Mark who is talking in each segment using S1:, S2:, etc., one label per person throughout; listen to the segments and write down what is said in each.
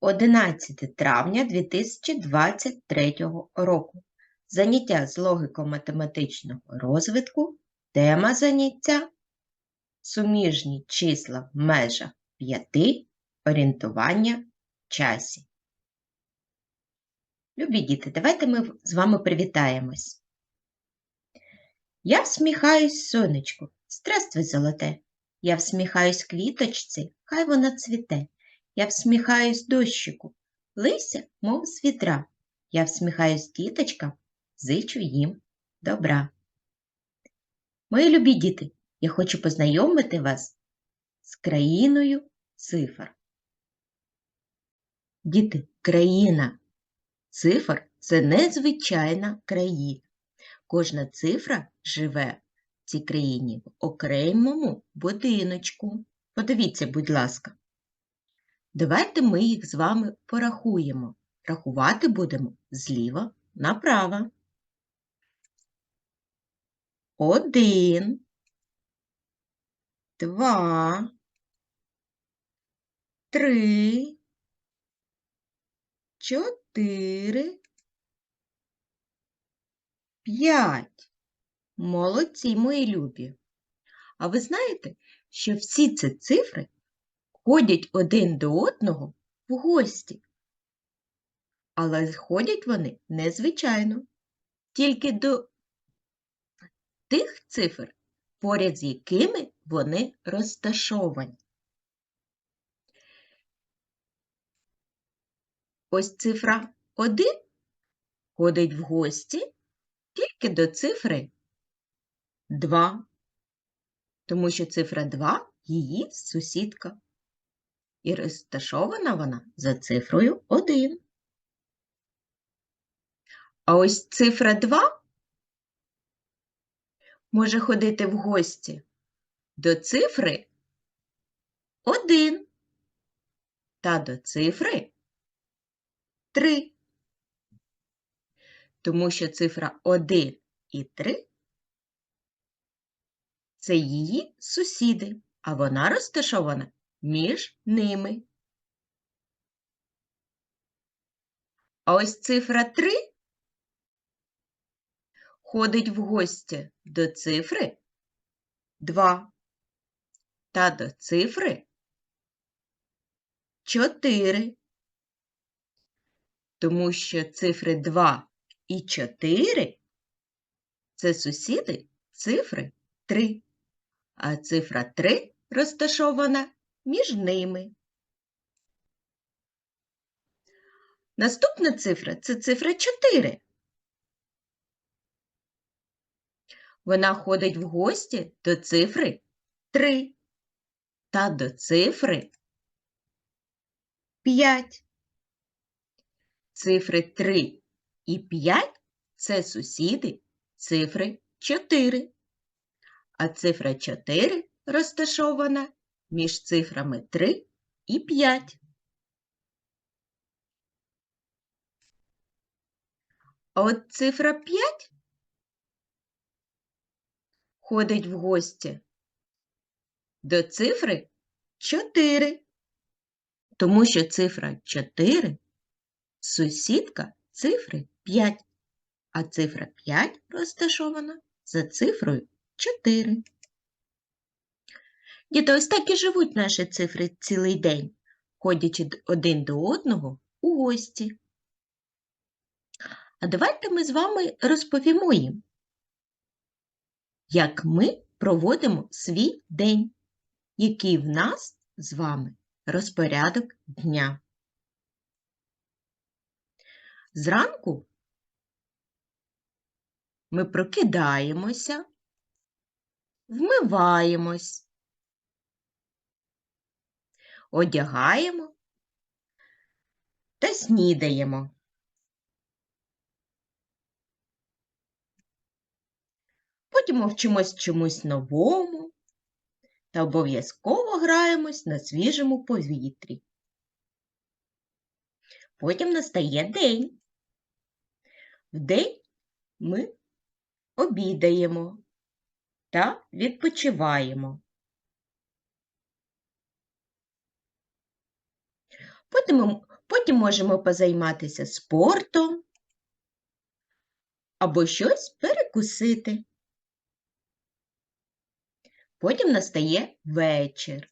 S1: 11 травня 2023 року. Заняття з логіко-математичного розвитку. Тема заняття суміжні числа в межах 5, орієнтування в часі. Любі діти, давайте ми з вами привітаємось. Я всміхаюсь сонечку, здравствуй, золоте. Я всміхаюсь квіточці, хай вона цвіте. Я всміхаюсь дощику, лися, мов з вітра. Я всміхаюсь діточкам, зичу їм добра. Мої любі діти, я хочу познайомити вас з країною цифр. Діти, країна цифр це незвичайна країна. Кожна цифра живе в цій країні в окремому будиночку. Подивіться, будь ласка. Давайте ми їх з вами порахуємо. Рахувати будемо зліва направо. Один, два, три, чотири, п'ять. Молодці, мої любі. А ви знаєте, що всі ці цифри ходять один до одного в гості. Але ходять вони незвичайно, тільки до тих цифр, поряд з якими вони розташовані. Ось цифра 1 ходить в гості тільки до цифри 2, тому що цифра 2 її сусідка. І розташована вона за цифрою 1. А ось цифра 2 може ходити в гості до цифри 1 та до цифри 3. Тому що цифра 1 і 3 це її сусіди, а вона розташована між ними. А ось цифра 3 ходить в гості до цифри 2 та до цифри 4. Тому що цифри 2 і 4 це сусіди цифри 3, а цифра 3 розташована між ними. Наступна цифра це цифра 4. Вона ходить в гості до цифри 3 та до цифри 5. Цифри 3 і 5 це сусіди цифри 4, а цифра 4 розташована між цифрами 3 і 5. А от цифра 5 ходить в гості до цифри 4, тому що цифра 4 сусідка цифри 5, а цифра 5 розташована за цифрою 4. Діти, ось так і живуть наші цифри цілий день, ходячи один до одного у гості. А давайте ми з вами розповімо їм, як ми проводимо свій день, який в нас з вами розпорядок дня. Зранку ми прокидаємося, вмиваємось, одягаємо та снідаємо. Потім вчимось чомусь новому та обов'язково граємось на свіжому повітрі. Потім настає день. Вдень ми обідаємо та відпочиваємо. Потім Потім можемо позайматися спортом або щось перекусити. Потім настає вечір.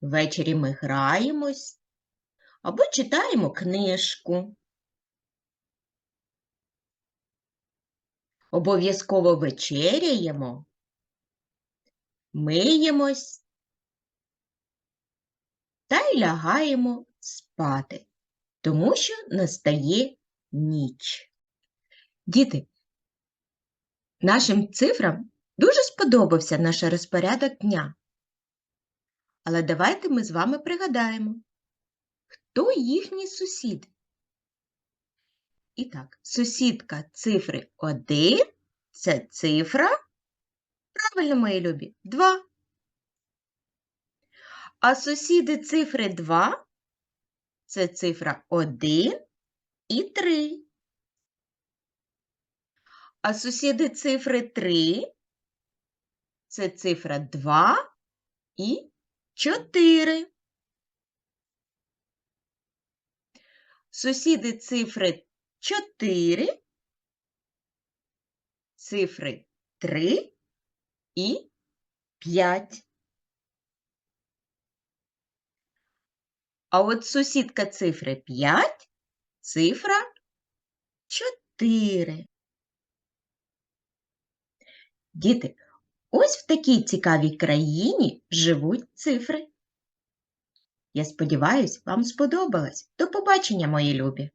S1: Ввечері ми граємось або читаємо книжку. Обов'язково вечеряємо, миємось та й лягаємо спати, тому що настає ніч. Діти, нашим цифрам дуже сподобався наш розпорядок дня. Але давайте ми з вами пригадаємо, хто їхні сусіди. І так, сусідка цифри 1 – це цифра, правильно, мої любі, 2. А сусіди цифри 2 – це цифра 1 і 3. А сусіди цифри 3 – це цифра 2 і 4. Сусіди цифри 4, цифри 3 і 5. А от сусідка цифри 5, цифра 4. Діти, ось в такій цікавій країні живуть цифри. Я сподіваюсь, вам сподобалось. До побачення, мої любі!